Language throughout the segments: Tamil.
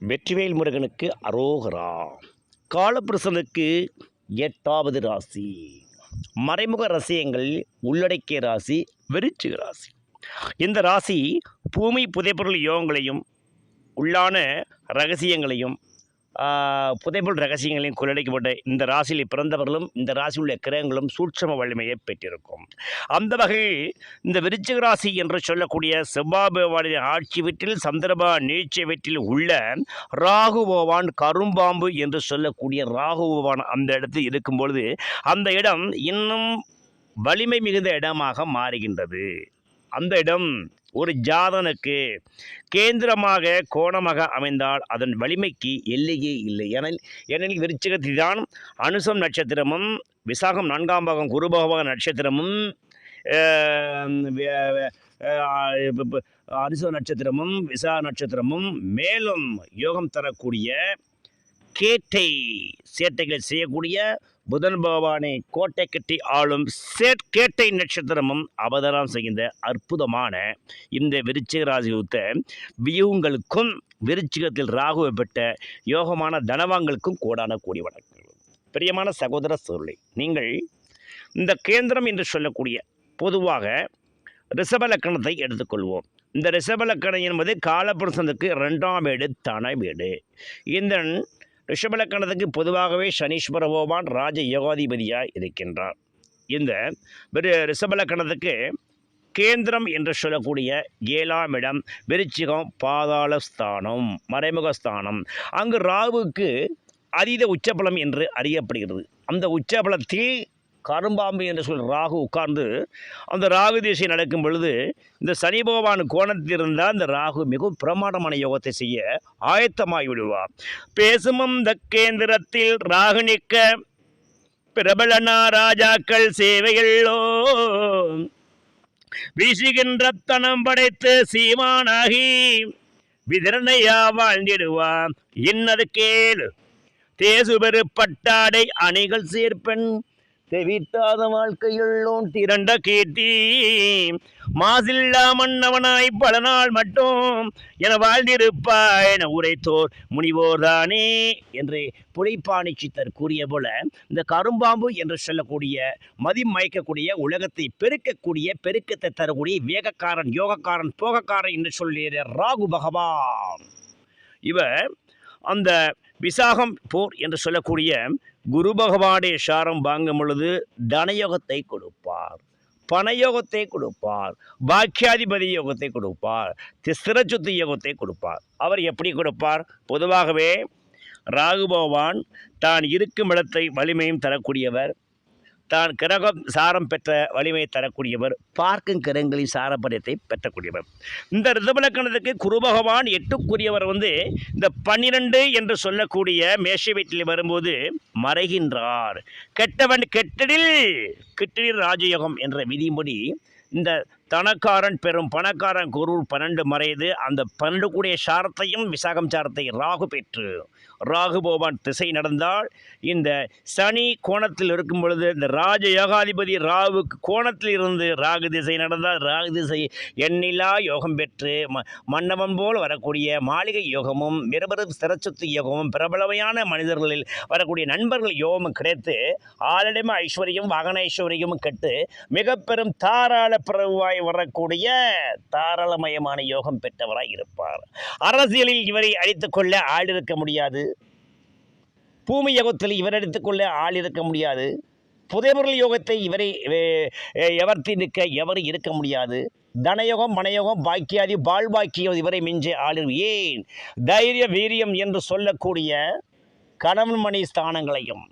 வெற்றிவேல் முருகனுக்கு அரோகரா. காலபிரசனுக்கு எட்டாவது ராசி. மறைமுக ரசியங்கள் உள்ளடக்கிய ராசி விருச்சிக ராசி. இந்த ராசி பூமி புதைப்பொருள் யோகங்களையும் உள்ளான ரகசியங்களையும் ஆஹ், ரகசியங்களையும் கொள்ளடிக்கப்பட்ட இந்த ராசியில் பிறந்தவர்களும் இந்த ராசியில் உள்ள கிரகங்களும் சூட்சம வலிமையை பெற்றிருக்கும். அந்த வகையில் இந்த விருச்சிக ராசி என்று சொல்லக்கூடிய செவ்வாய் பகவானின் ஆட்சி வீட்டில் சந்திரபா நீட்சி வீட்டில் உள்ள ராகு பகவான் கரும்பாம்பு என்று சொல்லக்கூடிய ராகு பகவான் அந்த இடத்தில் இருக்கும் பொழுது அந்த இடம் இன்னும் வலிமை மிகுந்த இடமாக மாறுகின்றது. அந்த இடம் ஒரு ஜாதனுக்கு கேந்திரமாக கோணமாக அமைந்தால் அதன் வலிமைக்கு எல்லையே இல்லை. ஏனெனில் ஏனெனில் விருச்சிகத்தில் தான் அனுசம் நட்சத்திரமும் விசாகம் நான்காம் பாகம் குரு நட்சத்திரமும் ஆஹ், நட்சத்திரமும் விசா நட்சத்திரமும் மேலும் யோகம் தரக்கூடிய கேட்டை சேட்டைகளை செய்யக்கூடிய புதன் பகவானை கோட்டை கட்டி ஆளும் சேட் கேட்டை நட்சத்திரமும் அவதாரம் செய்கின்ற அற்புதமான இந்த விருச்சிக ராசி வியூங்களுக்கும் விருச்சிகத்தில் ராகுவை பெற்ற யோகமான தனவாங்களுக்கும் கூடான கூடி வணக்கங்கள். பிரியமான சகோதர சூழ்நிலை நீங்கள் இந்த கேந்திரம் என்று சொல்லக்கூடிய பொதுவாக ரிஷபலக்கணத்தை எடுத்துக்கொள்வோம். இந்த ரிஷபலக்கணம் என்பது காலபுருஷனுக்கு ரெண்டாம் வீடு தன வீடு. இந்த ரிஷபலக்கணத்துக்கு பொதுவாகவே சனீஸ்வர பகவான் ராஜ யோகாதிபதியாக இருக்கின்றார். இந்த ரிஷபலக்கணத்துக்கு கேந்திரம் என்று சொல்லக்கூடிய ஏழாம் இடம் விருச்சிகம் பாதாள ஸ்தானம் மறைமுக ஸ்தானம் அங்கு ராவுக்கு அதீத உச்சபலம் என்று அறியப்படுகிறது. அந்த உச்சபலத்தில் கரும்பாம்பு என்று சொல் ராகு உட்கார்ந்து அந்த ராகு திசை நடக்கும் பொழுது இந்த சனி பகவான் கோணத்தில் இருந்தால் அந்த ராகு மிகவும் பிரமாண்டமான யோகத்தை செய்ய ஆயத்தமாகி விடுவார். பேசும் தக்கேந்திரத்தில் ராகு நிற்க பிரபலனா ராஜாக்கள் சேவைகளோ வீசுகின்ற தனம் படைத்து சீமானாகி விதிரணையா வாழ்ந்திடுவான் இன்னது கேளு. தேசுபெரு பட்டாடை அணிகள் சேர்ப்பெண். தெவிட்டாத வாழ்க்கையுள்ளோன் திரண்ட கீர்த்தி. மாசில்லா மன்னவனாய் பல நாள் மட்டும் என வாழ்ந்திருப்பா என உரைத்தோர் முனிவோர்தானே என்று புழைப்பாணி சித்தர் கூறிய போல இந்த கரும்பாம்பு என்று சொல்லக்கூடிய மதிமயக்கக்கூடிய உலகத்தை பெருக்கக்கூடிய பெருக்கத்தை தரக்கூடிய வேகக்காரன் யோகக்காரன் போகக்காரன் என்று சொல்லுகிற ராகு பகவான். இவர் அந்த விசாகம் போர் என்று சொல்லக்கூடிய குரு பகவானுடைய சாரம் வாங்கும் பொழுது தனயோகத்தை கொடுப்பார். பணயோகத்தை கொடுப்பார். பாக்கியாதிபதி யோகத்தை கொடுப்பார். திசிரச்சுத்து யோகத்தை கொடுப்பார். அவர் எப்படி கொடுப்பார்? பொதுவாகவே ராகு பகவான் தான் இருக்கும் இடத்தை வலிமையும் தரக்கூடியவர். தான் கிரகம் சாரம் பெற்ற வலிமையை தரக்கூடியவர் பார்க்கும் கிரகங்களின் சாரப்படத்தை பெற்றக்கூடியவர். இந்த ரிதபலக்கணத்துக்கு குரு பகவான் எட்டுக்குரியவர் வந்து இந்த பன்னிரெண்டு என்று சொல்லக்கூடிய மேஷ வீட்டில் வரும்போது மறைகின்றார். கெட்டவன் கெட்டடில் கிட்டடில் ராஜயோகம் என்ற விதிமொழி இந்த தனக்காரன் பெரும் பணக்காரன் குரு பன்னெண்டு மறையுது. அந்த பன்னெண்டு கூடிய சாரத்தையும் விசாகம் சாரத்தை ராகு பெற்று ராகு பகவான் திசை நடந்தால் இந்த சனி கோணத்தில் இருக்கும் பொழுது இந்த ராஜ யோகாதிபதி ராவுக்கு கோணத்தில் இருந்து ராகு திசை நடந்தால் ராகு திசை எண்ணிலா யோகம் பெற்று ம மன்னவன் போல் வரக்கூடிய மாளிகை யோகமும் மிரபெரும் சிறச்சொத்து யோகமும் பிரபலமையான மனிதர்களில் வரக்கூடிய நண்பர்கள் யோகமும் கிடைத்து ஆளிடம ஐஸ்வர்யம் வாகன ஐஸ்வர்யமும் கெட்டு மிக பெரும் தாராள பிரபுவாய் வரக்கூடிய தாராளமயமான யோகம் பெற்றவராய் இருப்பார். அரசியலில் இவரை அழித்துக்கொள்ள ஆள் இருக்க முடியாது. பூமி யோகத்தில் இவர் எடுத்துக்கொள்ள ஆள் இருக்க முடியாது. புதைபொருள் யோகத்தை இவரை எவர்த்தி நிற்க எவரும் இருக்க முடியாது. தனயோகம் மனயோகம் பாக்கியாதி பால் பாக்கியம் இவரை மிஞ்ச ஆள் ஏன்? தைரிய வீரியம் என்று சொல்லக்கூடிய கணவன் மணி ஸ்தானங்களையும்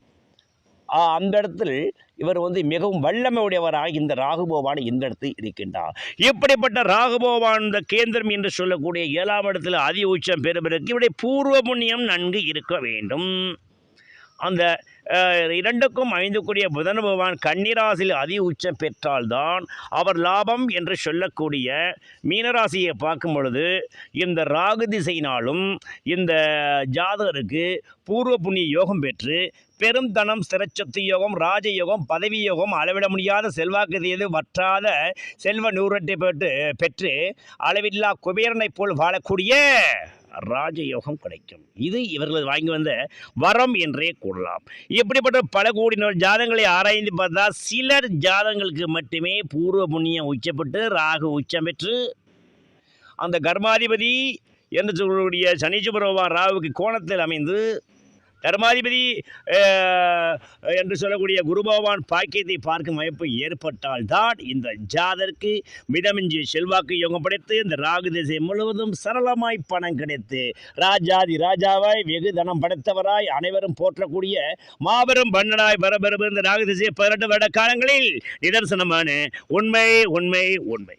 அந்த இடத்தில் இவர் வந்து மிகவும் வல்லமை உடையவராக இந்த ராகுபோவான் இந்த இடத்தில் இருக்கின்றார். இப்படிப்பட்ட ராகுபோவான் இந்த கேந்திரம் என்று சொல்லக்கூடிய ஏழாம் இடத்தில் அதி உச்சம் பெறுவதற்கு இவருடைய பூர்வ புண்ணியம் நன்கு இருக்க வேண்டும். அந்த இரண்டுக்கும் ஐந்துக்குரிய புதன் பகவான் கன்னிராசியில் அதி உச்சம் பெற்றால்தான் அவர் லாபம் என்று சொல்லக்கூடிய மீனராசியை பார்க்கும் பொழுது இந்த ராகு திசையினாலும் இந்த ஜாதகருக்கு பூர்வ புண்ணிய யோகம் பெற்று பெரும் தனம் சிறச்சத்து யோகம் ராஜயோகம் பதவி யோகம் அளவிட முடியாத செல்வாக்கு செய்து வற்றாத செல்வ நூறட்டை பெற்று பெற்று அளவில்லா குபேரனைப் போல் வாழக்கூடிய ராஜயோகம் கிடைக்கும். இது இவர்கள் வாங்கி வந்த வரம் என்றே கூறலாம். இப்படிப்பட்ட பல கோடியினர் ஜாதங்களை ஆராய்ந்து பார்த்தா சிலர் ஜாதங்களுக்கு மட்டுமே பூர்வ புண்ணியம் உச்சப்பட்டு ராகு உச்சம் பெற்று அந்த கர்மாதிபதி என்று சொல்லக்கூடிய சனீஸ்வர ராவுக்கு கோணத்தில் அமைந்து தர்மாதிபதி என்று சொல்லக்கூடிய குரு பகவான் பாக்கியத்தை பார்க்கும் வாய்ப்பு ஏற்பட்டால்தான் இந்த ஜாதருக்கு மிதமிஞ்சிய செல்வாக்கு யோகம் படைத்து இந்த ராகு திசை முழுவதும் சரளமாய் பணம் கிடைத்து ராஜாதி ராஜாவாய் வெகு தனம் படைத்தவராய் அனைவரும் போற்றக்கூடிய மாபெரும் பண்ணனாய் பரபரப்பு இந்த ராகு திசை பதினெட்டு வருட காலங்களில் நிதர்சனமான உண்மை உண்மை உண்மை.